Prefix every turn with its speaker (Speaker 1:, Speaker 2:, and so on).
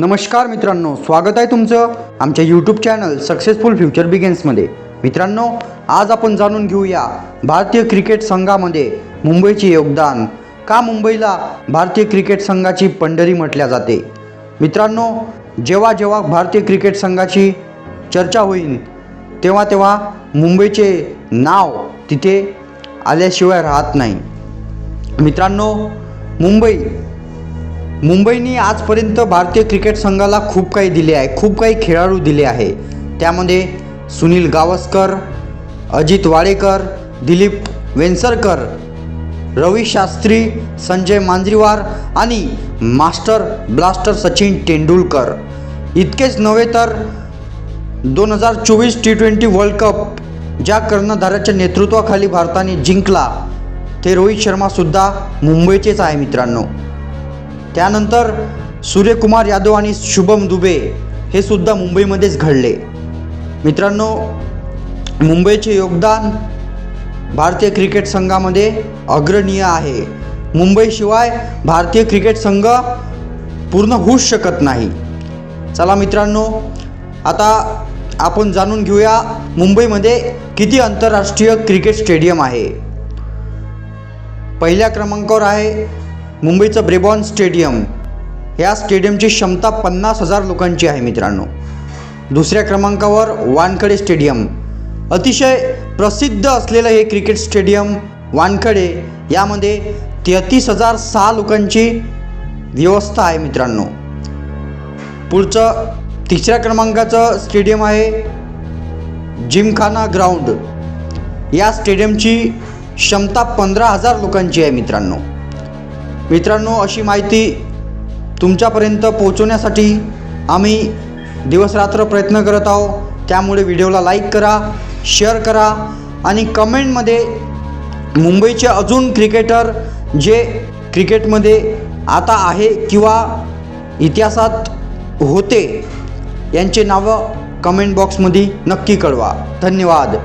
Speaker 1: नमस्कार मित्रांनो स्वागत आहे तुमचं आमच्या यूट्यूब चॅनल सक्सेसफुल फ्युचर बिगेन्समध्ये मित्रांनो आज आपण जाणून घेऊया भारतीय क्रिकेट संघामध्ये मुंबईचे योगदान. का मुंबईला भारतीय क्रिकेट संघाची पंढरी म्हटल्या जाते? मित्रांनो जेव्हा जेव्हा भारतीय क्रिकेट संघाची चर्चा होईल तेव्हा तेव्हा मुंबईचे नाव तिथे आल्याशिवाय राहत नाही. मित्रांनो मुंबई मुंबईने आजपर्यंत भारतीय क्रिकेट संघाला खूप काही दिले आहे खूप काही खेळाडू दिले आहे. त्यामध्ये सुनील गावस्कर अजित वाडेकर दिलीप वेंसरकर रवी शास्त्री संजय मांजरीवार आणि मास्टर ब्लास्टर सचिन तेंडुलकर. इतकेच नव्हे तर दोन हजार चोवीस टी ट्वेंटी वर्ल्ड कप ज्या कर्णधाराच्या नेतृत्वाखाली भारताने जिंकला ते रोहित शर्मासुद्धा मुंबईचेच आहे मित्रांनो. त्यानंतर सूर्यकुमार यादव आणि शुभम दुबे हे सुद्धा मुंबईमध्येच घडले. मित्रांनो मुंबईचे योगदान भारतीय क्रिकेट संघामध्ये अग्रणीय आहे. मुंबईशिवाय भारतीय क्रिकेट संघ पूर्ण होऊच शकत नाही. चला मित्रांनो आता आपण जाणून घेऊया मुंबईमध्ये किती आंतरराष्ट्रीय क्रिकेट स्टेडियम आहे. पहिल्या क्रमांकावर आहे मुंबईचं ब्रेबॉन स्टेडियम. या स्टेडियमची क्षमता पन्नास हजार लोकांची आहे मित्रांनो. दुसऱ्या क्रमांकावर वानखडे स्टेडियम. अतिशय प्रसिद्ध असलेलं हे क्रिकेट स्टेडियम वानखडे यामध्ये तेहतीस हजार सहा लोकांची व्यवस्था आहे मित्रांनो. पुढचं तिसऱ्या क्रमांकाचं स्टेडियम आहे जिमखाना ग्राउंड. या स्टेडियमची क्षमता पंधरा हजार लोकांची आहे मित्रांनो. मित्रांनो अशी माहिती तुमच्यापर्यंत पोहोचवण्यासाठी आम्ही दिवसरात्र प्रयत्न करत आहोत. त्यामुळे व्हिडिओला लाईक करा शेअर करा आणि कमेंटमध्ये मुंबईचे अजून क्रिकेटर जे क्रिकेटमध्ये आता आहे किंवा इतिहासात होते यांचे नावं कमेंट बॉक्समध्ये नक्की कळवा. धन्यवाद.